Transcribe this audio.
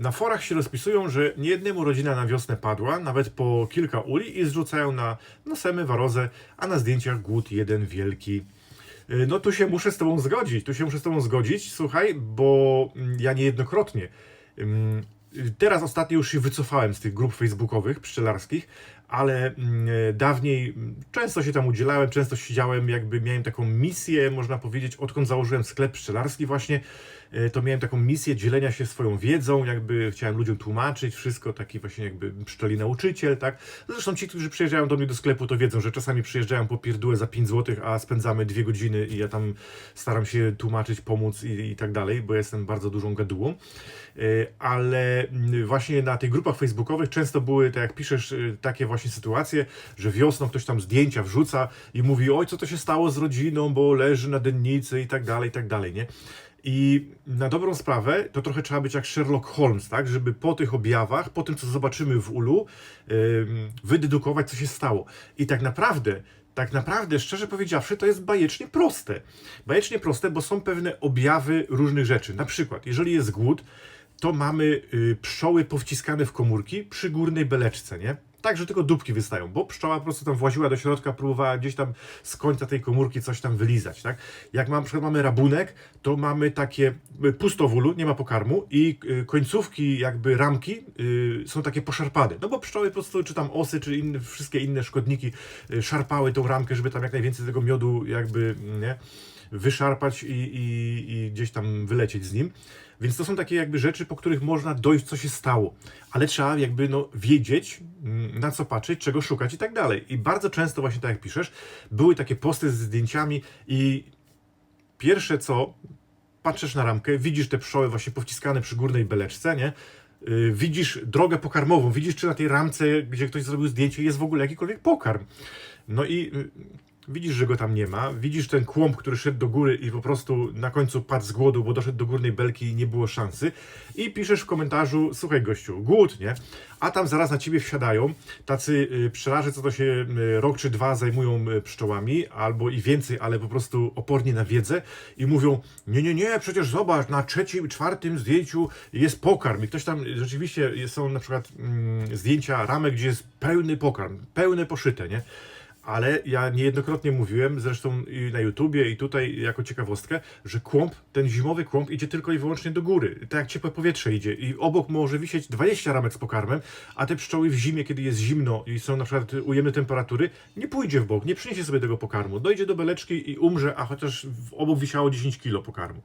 Na forach się rozpisują, że niejednemu rodzina na wiosnę padła, nawet po kilka uli i zrzucają na no seme warozę, a na zdjęciach głód jeden wielki. Y, No tu się muszę z tobą zgodzić, tu się muszę z tobą zgodzić, słuchaj, bo mm, ja niejednokrotnie y, Teraz ostatnio już się wycofałem z tych grup facebookowych pszczelarskich, ale mm, e, dawniej mm, często się tam udzielałem, często siedziałem, jakby miałem taką misję, można powiedzieć, odkąd założyłem sklep pszczelarski właśnie, e, to miałem taką misję dzielenia się swoją wiedzą, jakby chciałem ludziom tłumaczyć wszystko, taki właśnie jakby pszczeli nauczyciel, tak. Zresztą ci, którzy przyjeżdżają do mnie do sklepu, to wiedzą, że czasami przyjeżdżają po pierdółę za 5 zł, a spędzamy dwie godziny i ja tam staram się tłumaczyć, pomóc i, i tak dalej, bo jestem bardzo dużą gadułą. E, Ale właśnie na tych grupach facebookowych często były, tak jak piszesz, e, takie właśnie sytuacje, że wiosną ktoś tam zdjęcia wrzuca i mówi, oj, co to się stało z rodziną, bo leży na dennicy i tak dalej, i tak dalej, nie? I na dobrą sprawę to trochę trzeba być jak Sherlock Holmes, tak? Żeby po tych objawach, po tym co zobaczymy w ulu, wydedukować co się stało. I tak naprawdę, tak naprawdę, szczerze powiedziawszy, to jest bajecznie proste. Bajecznie proste, bo są pewne objawy różnych rzeczy. Na przykład, jeżeli jest głód, to mamy y, pszczoły powciskane w komórki przy górnej beleczce, nie? Tak, że tylko dupki wystają, bo pszczoła po prostu tam właziła do środka, próbowała gdzieś tam z końca tej komórki coś tam wylizać, tak? Jak mam, przykład mamy rabunek, to mamy takie y, pusto w ulu, nie ma pokarmu i y, końcówki jakby ramki są takie poszarpane, no bo pszczoły po prostu, czy tam osy, czy inne, wszystkie inne szkodniki szarpały tą ramkę, żeby tam jak najwięcej tego miodu jakby, nie? Wyszarpać i, i, i gdzieś tam wylecieć z nim. Więc to są takie jakby rzeczy, po których można dojść, co się stało. Ale trzeba jakby no, wiedzieć, mm, na co patrzeć, czego szukać i tak dalej. I bardzo często właśnie tak jak piszesz, były takie posty z zdjęciami i pierwsze co, patrzysz na ramkę, widzisz te pszczoły właśnie powciskane przy górnej beleczce, nie? Yy, widzisz drogę pokarmową, widzisz czy na tej ramce, gdzie ktoś zrobił zdjęcie, jest w ogóle jakikolwiek pokarm. No i yy, widzisz, że go tam nie ma, widzisz ten kłąb, który szedł do góry i po prostu na końcu padł z głodu, bo doszedł do górnej belki i nie było szansy i piszesz w komentarzu, słuchaj gościu, głód, nie? A tam zaraz na ciebie wsiadają tacy y, pszczelarze, co to się y, rok czy dwa zajmują y, pszczołami, albo i więcej, ale po prostu oporni na wiedzę i mówią, nie, nie, nie, przecież zobacz, na trzecim, czwartym zdjęciu jest pokarm i ktoś tam, rzeczywiście są na przykład mm, zdjęcia ramek, gdzie jest pełny pokarm, pełne poszyte, nie? Ale ja niejednokrotnie mówiłem, zresztą i na YouTubie i tutaj jako ciekawostkę, że kłąb, ten zimowy kłąb idzie tylko i wyłącznie do góry. Tak jak ciepłe powietrze idzie i obok może wisieć 20 ramek z pokarmem, a te pszczoły w zimie, kiedy jest zimno i są na przykład ujemne temperatury, nie pójdzie w bok, nie przyniesie sobie tego pokarmu. Dojdzie do beleczki i umrze, a chociaż obok wisiało 10 kilo pokarmu.